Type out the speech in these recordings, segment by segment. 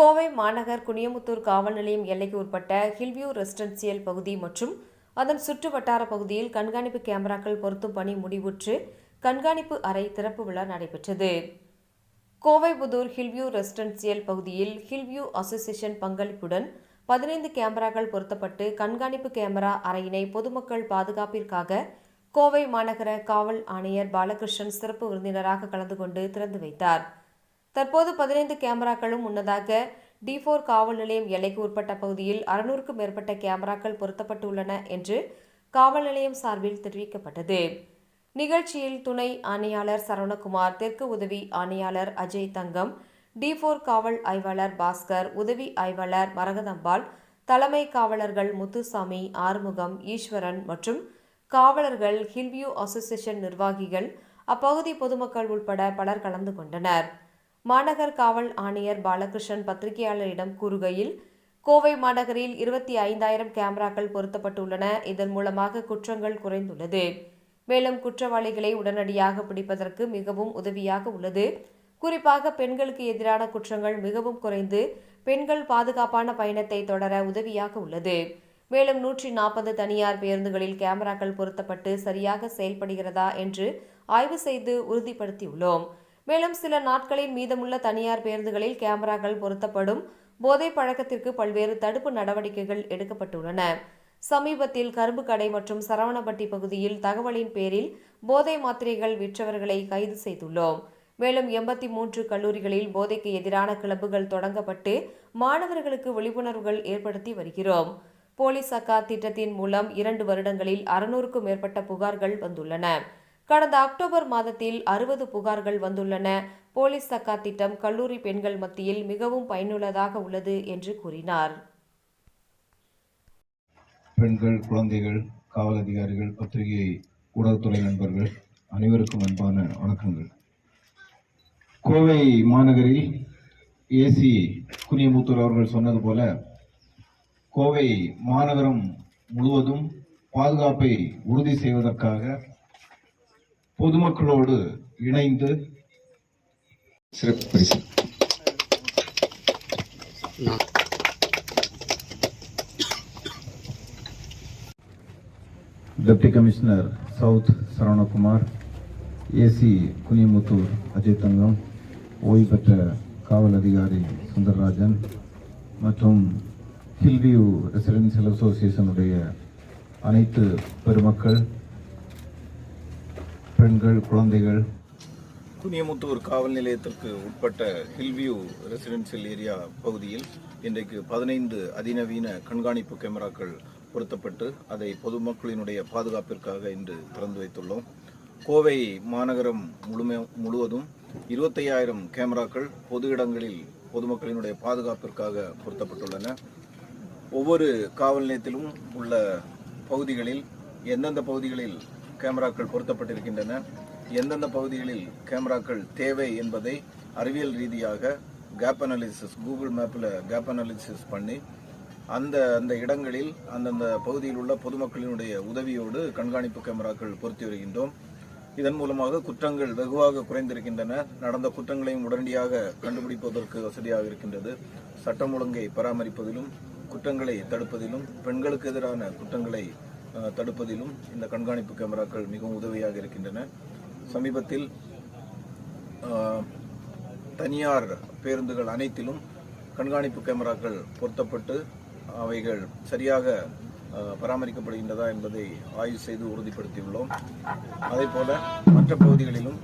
கோவை மாநகர் குனியமுத்தூர் காவல் நிலையம் எல்லைக்கு உட்பட்ட ஹில்வியூ ரெசிடென்சியல் பகுதி மற்றும் அதன் சுற்று வட்டார பகுதியில் கண்காணிப்பு கேமராக்கள் பொருத்தும் பணி முடிவுற்று கண்காணிப்பு அறை திறப்பு விழா நடைபெற்றது. கோவைபுதூர் ஹில்வியூ ரெசிடென்சியல் பகுதியில் ஹில்வியூ அசோசியேஷன் பங்களிப்புடன் பதினைந்து கேமராக்கள் பொருத்தப்பட்டு கண்காணிப்பு கேமரா அறையினை பொதுமக்கள் பாதுகாப்பிற்காக கோவை மாநகர காவல் ஆணையர் பாலகிருஷ்ணன் சிறப்பு விருந்தினராக கலந்து கொண்டு திறந்து வைத்தார். தற்போது பதினைந்து கேமராக்களும் முன்னதாக டி ஃபோர் காவல் நிலையம் எல்லைக்கு உட்பட்ட பகுதியில் அறுநூறுக்கும் மேற்பட்ட கேமராக்கள் பொருத்தப்பட்டுள்ளன என்று காவல் நிலையம் சார்பில் தெரிவிக்கப்பட்டது. நிகழ்ச்சியில் துணை ஆணையாளர் சரவணகுமார் தெற்கு உதவி ஆணையாளர் அஜய் தங்கம் டி ஃபோர் காவல் ஆய்வாளர் பாஸ்கர் உதவி ஆய்வாளர் மரகதம்பாள் தலைமை காவலர்கள் முத்துசாமி ஆறுமுகம் ஈஸ்வரன் மற்றும் காவலர்கள் ஹில்வியூ அசோசியேஷன் நிர்வாகிகள் அப்பகுதி பொதுமக்கள் உட்பட பலர் கலந்து கொண்டனர். மாநகர் காவல் ஆணையர் பாலகிருஷ்ணன் பத்திரிகையாளரிடம் கூறுகையில் கோவை மாநகரில் இருபத்தி ஐந்தாயிரம் கேமராக்கள் பொருத்தப்பட்டுள்ளன. இதன் மூலமாக குற்றங்கள் குறைந்துள்ளது. மேலும் குற்றவாளிகளை உடனடியாக பிடிப்பதற்கு மிகவும் உதவியாக உள்ளது. குறிப்பாக பெண்களுக்கு எதிரான குற்றங்கள் மிகவும் குறைந்து பெண்கள் பாதுகாப்பான பயணத்தை தொடர உதவியாக உள்ளது. மேலும் நூற்றி நாற்பது தனியார் பேருந்துகளில் கேமராக்கள் பொருத்தப்பட்டு சரியாக செயல்படுகிறதா என்று ஆய்வு செய்து உறுதிப்படுத்தியுள்ளோம். மேலும் சில நாட்களில் மீதமுள்ள தனியார் பேருந்துகளில் கேமராக்கள் பொருத்தப்படும். போதை பழக்கத்திற்கு பல்வேறு தடுப்பு நடவடிக்கைகள் எடுக்கப்பட்டுள்ளன. சமீபத்தில் கரும்பு கடை மற்றும் சரவணப்பட்டி பகுதியில் தகவலின் பேரில் போதை மாத்திரைகள் விற்றவர்களை கைது செய்துள்ளோம். மேலும் எண்பத்தி மூன்று கல்லூரிகளில் போதைக்கு எதிரான கிளப்புகள் தொடங்கப்பட்டு மாணவர்களுக்கு விழிப்புணர்வுகள் ஏற்படுத்தி வருகிறோம். போலீஸ் அக்கா திட்டத்தின் மூலம் இரண்டு வருடங்களில் அறுநூறுக்கும் மேற்பட்ட புகார்கள் வந்துள்ளன. கடந்த அக்டோபர் மாதத்தில் அறுபது புகார்கள் வந்துள்ளன. போலீஸ் சக்கா திட்டம் கல்லூரி பெண்கள் மத்தியில் மிகவும் பயனுள்ளதாக உள்ளது என்று கூறினார். பெண்கள் குழந்தைகள் காவல் அதிகாரிகள் பத்திரிகை ஊடகத்துறை நண்பர்கள் அனைவருக்கும் அன்பான வணக்கங்கள். கோவை மாநகரில் ஏசி குனியமுத்தூர் அவர்கள் சொன்னது போல கோவை மாநகரம் முழுவதும் பாதுகாப்பை உறுதி செய்வதற்காக பொதுமக்களோடு இணைந்து சிறப்பு பரிசு. Deputy commissioner south Saravanakumar AC Kunimuthur Ajay Thangam ஓய்வு பெற்ற காவல் அதிகாரி சுந்தரராஜன் மற்றும் ஹில்வியூ ரெசிடென்சியல் அசோசியேஷனுடைய அனைத்து பெருமக்கள் பெண்கள் குழந்தைகள். குனியமுத்தூர் காவல் நிலையத்திற்கு உட்பட்ட ஹில்வியூ ரெசிடென்சியல் ஏரியா பகுதியில் இன்றைக்கு பதினைந்து அதிநவீன கண்காணிப்பு கேமராக்கள் பொருத்தப்பட்டு அதை பொதுமக்களினுடைய பாதுகாப்பிற்காக இன்று திறந்து வைத்துள்ளோம். கோவை மாநகரம் முழுமை முழுவதும் இருபத்தையாயிரம் கேமராக்கள் பொது இடங்களில் பொதுமக்களினுடைய பாதுகாப்பிற்காக பொருத்தப்பட்டுள்ளன. ஒவ்வொரு காவல் நிலையத்திலும் உள்ள பகுதிகளில் எந்தெந்த பகுதிகளில் கேமராக்கள் பொருத்தப்பட்டிருக்கின்றன. எந்தெந்த பகுதிகளில் கேமராக்கள் தேவை என்பதை அறிவியல் ரீதியாக கேப் அனாலிசிஸ் கூகுள் மேப்பில் கேப் அனாலிசிஸ் பண்ணி அந்த அந்த இடங்களில் அந்தந்த பகுதியில் உள்ள பொதுமக்களினுடைய உதவியோடு கண்காணிப்பு கேமராக்கள் பொருத்தி வருகின்றோம். இதன் மூலமாக குற்றங்கள் வெகுவாக குறைந்திருக்கின்றன. நடந்த குற்றங்களையும் உடனடியாக கண்டுபிடிப்பதற்கு வசதியாக இருக்கின்றது. சட்டம் ஒழுங்கை பராமரிப்பதிலும் குற்றங்களை தடுப்பதிலும் பெண்களுக்கு எதிரான குற்றங்களை தடுப்பதிலும் இந்த கண்காணிப்பு கேமராக்கள் மிகவும் உதவியாக இருக்கின்றன. சமீபத்தில் தனியார் பேருந்துகள் அனைத்திலும் கண்காணிப்பு கேமராக்கள் பொருத்தப்பட்டு அவைகள் சரியாக பராமரிக்கப்படுகின்றதா என்பதை ஆய்வு செய்து உறுதிப்படுத்தியுள்ளோம். அதே போல மற்ற பகுதிகளிலும்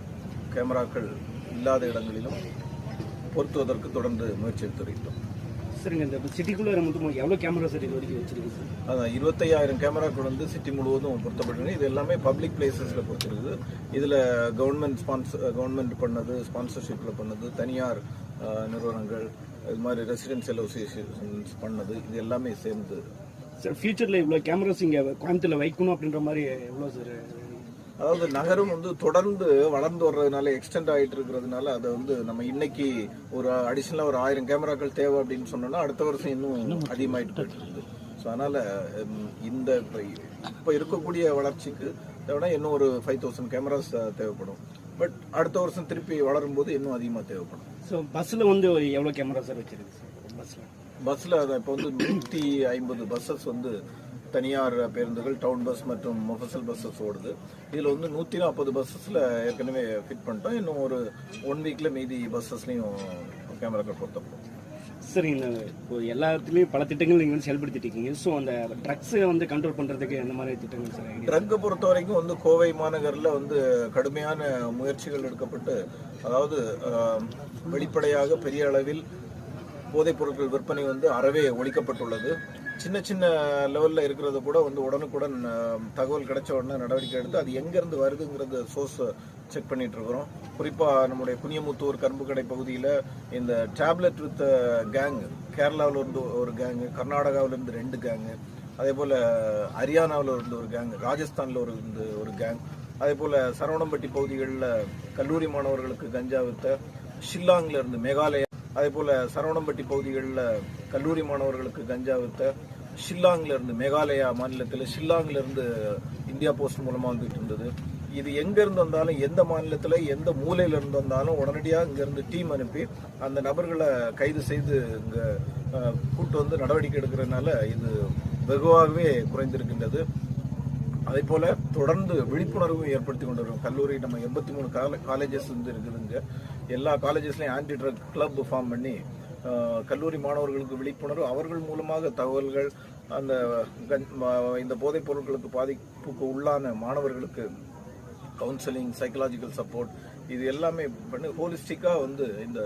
கேமராக்கள் இல்லாத இடங்களிலும் பொருத்துவதற்கு தொடர்ந்து முயற்சி எடுத்து வருகின்றோம். சரிங்க இந்த சிட்டிக்குள்ளே மொத்தம் எவ்வளோ கேமரா சார் இது வரைக்கும் வச்சிருக்கு சார் அதான் இருபத்தையாயிரம் கேமராக்கள் வந்து சிட்டி முழுவதும் பொருத்தப்பட்டிருக்கு. இது எல்லாமே பப்ளிக் பிளேசஸில் பொறுத்திருக்குது இதில் கவர்மெண்ட் ஸ்பான்சர் கவர்மெண்ட் பண்ணது ஸ்பான்சர்ஷிப்பில் பண்ணது தனியார் நிறுவனங்கள் இது மாதிரி ரெசிடென்சியல் அசோசியேஷன்ஸ் பண்ணது இது எல்லாமே சேர்ந்து. சார் ஃபியூச்சரில் இவ்வளோ கேமராஸ் இங்கே கோயம்புத்தூரில் வைக்கணும் அப்படின்ற மாதிரி எவ்வளோ சார் அதாவது நகரம் வந்து தொடர்ந்து வளர்ந்து வர்றதுனால எக்ஸ்டெண்ட் ஆகிட்டு இருக்கிறதுனால அதை வந்து நம்ம இன்னைக்கு ஒரு அடிஷனலாக ஒரு ஆயிரம் கேமராக்கள் தேவை அப்படின்னு சொன்னோம்னா அடுத்த வருஷம் இன்னும் அதிகமாயிட்டு போயிட்டு இருக்குது. ஸோ அதனால இந்த இப்ப இப்போ இருக்கக்கூடிய வளர்ச்சிக்கு தேவைன்னா இன்னும் ஒரு ஃபைவ் தௌசண்ட் கேமராஸ் தேவைப்படும். பட் அடுத்த வருஷம் திருப்பி வளரும்போது இன்னும் அதிகமாக தேவைப்படும். ஸோ பஸ்ஸில் வந்து எவ்வளோ கேமரா சார் வச்சிருக்கு சார் பஸ்ஸில் பஸ்ல இப்போ வந்து நூற்றி ஐம்பது பஸ்ஸஸ் வந்து தனியார் பேருந்துகள் டவுன் பஸ் மற்றும் மொஃபசல் பஸ்ஸஸ் ஓடுது. இதில் வந்து நூற்றி நாற்பது பஸ்ஸஸில் ஏற்கனவே ஃபிட் பண்ணிட்டோம். இன்னும் ஒரு ஒன் வீக்கில் மீதி பஸ்ஸஸ்லையும் கேமராக்கள் பொருத்தப்படும். சரி இந்த இப்போ எல்லா இடத்துலையும் பல திட்டங்கள் நீங்கள் வந்து செயல்படுத்திட்டு இருக்கீங்க ஸோ அந்த ட்ரக்ஸை வந்து கண்ட்ரோல் பண்ணுறதுக்கு எந்த மாதிரி திட்டங்கள் சார் ட்ரக்கை பொறுத்த வரைக்கும் வந்து கோவை மாநகரில் வந்து கடுமையான முயற்சிகள் எடுக்கப்பட்டு அதாவது வெளிப்படையாக பெரிய அளவில் போதைப் பொருட்கள் விற்பனை வந்து அறவே ஒழிக்கப்பட்டுள்ளது. சின்ன சின்ன லெவலில் இருக்கிறது கூட வந்து உடனுக்குடன் தகவல் கிடைச்ச உடனே நடவடிக்கை எடுத்து அது எங்கேருந்து வருதுங்கிறத சோர்ஸ் செக் பண்ணிட்டு இருக்கிறோம். குறிப்பாக நம்முடைய குனியமுத்தூர் கரும்புக்கடை பகுதியில் இந்த டேப்லெட் வித் கேங் கேரளாவில் இருந்து ஒரு கேங்கு கர்நாடகாவிலேருந்து ரெண்டு கேங்கு அதே போல் ஹரியானாவில் இருந்து ஒரு கேங் ராஜஸ்தானில் ஒரு இருந்து ஒரு கேங் அதே போல் சரவணம்பட்டி பகுதிகளில் கல்லூரி மாணவர்களுக்கு கஞ்சா வித்த ஷில்லாங்ல இருந்து மேகாலயா அதே போல் சரவணம்பட்டி பகுதிகளில் கல்லூரி மாணவர்களுக்கு கஞ்சா வித்த ஷில்லாங்கிலிருந்து மேகாலயா மாநிலத்தில் ஷில்லாங்லேருந்து இந்தியா போஸ்ட் மூலமாக வந்துட்டு இருந்தது. இது எங்கேருந்து வந்தாலும் எந்த மாநிலத்தில் எந்த மூலையில இருந்து வந்தாலும் உடனடியாக இங்கேருந்து டீம் அனுப்பி அந்த நபர்களை கைது செய்து இங்கே கூட்டு வந்து நடவடிக்கை எடுக்கிறதுனால இது வெகுவாகவே குறைந்திருக்கின்றது. அதே போல் தொடர்ந்து விழிப்புணர்வும் ஏற்படுத்தி கொண்டு வரும் கல்லூரி நம்ம எண்பத்தி மூணு காலேஜஸ் வந்து இருக்குதுங்க எல்லா காலேஜஸ்லையும் ஆன்டி ட்ரக் கிளப் ஃபார்ம் பண்ணி கல்லூரி மாணவர்களுக்கு விழிப்புணர்வு அவர்கள் மூலமாக தகவல்கள் அந்த இந்த போதைப் பொருட்களுக்கு பாதிப்புக்கு உள்ளான மாணவர்களுக்கு கவுன்சிலிங் சைக்கலாஜிக்கல் சப்போர்ட் இது எல்லாமே பண்ணி ஹோலிஸ்டிக்காக வந்து இந்த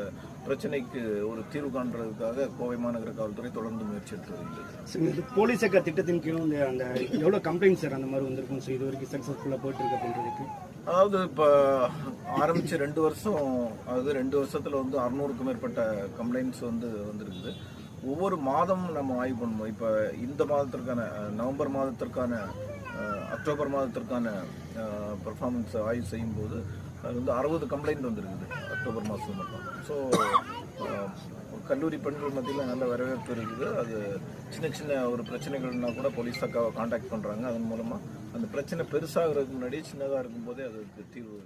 பிரச்சனைக்கு ஒரு தீர்வு காண்றதுக்காக கோவை மாநகர காவல்துறை தொடர்ந்து முயற்சி எடுத்து வருகிறது. இது போலீஸ் சக்க திட்டத்தின் கீழ் அந்த எவ்வளோ கம்ப்ளைண்ட் சார் அந்த மாதிரி வந்திருக்கும்? ஸோ இது வரைக்கும் சக்ஸஸ்ஃபுல்லாக போயிட்டு இருக்கு அப்படின்றதுக்கு? அதாவது இப்போ ஆரம்பித்து ரெண்டு வருஷம் அதாவது ரெண்டு வருஷத்தில் வந்து அறநூறுக்கும் மேற்பட்ட கம்ப்ளைண்ட்ஸ் வந்து வந்திருக்குது. ஒவ்வொரு மாதமும் நம்ம ஆய்வு பண்ணுவோம் இப்போ இந்த மாதத்திற்கான நவம்பர் மாதத்திற்கான அக்டோபர் மாதத்திற்கான பர்ஃபார்மன்ஸ் ஆய்வு செய்யும்போது அது வந்து அறுபது கம்ப்ளைண்ட் வந்திருக்குது அக்டோபர் மாதம் மட்டும். ஸோ கல்லூரி பெண்கள் மத்தியில் நல்ல வரவேற்பு இருக்குது. அது சின்ன சின்ன ஒரு பிரச்சனைகள்னால் கூட போலீஸ் அக்காவை காண்டாக்ட் பண்ணுறாங்க அதன் மூலமாக அந்த பிரச்சனை பெருசாகிறதுக்கு முன்னாடி சின்னதாக இருக்கும்போதே அதுக்கு தீர்வு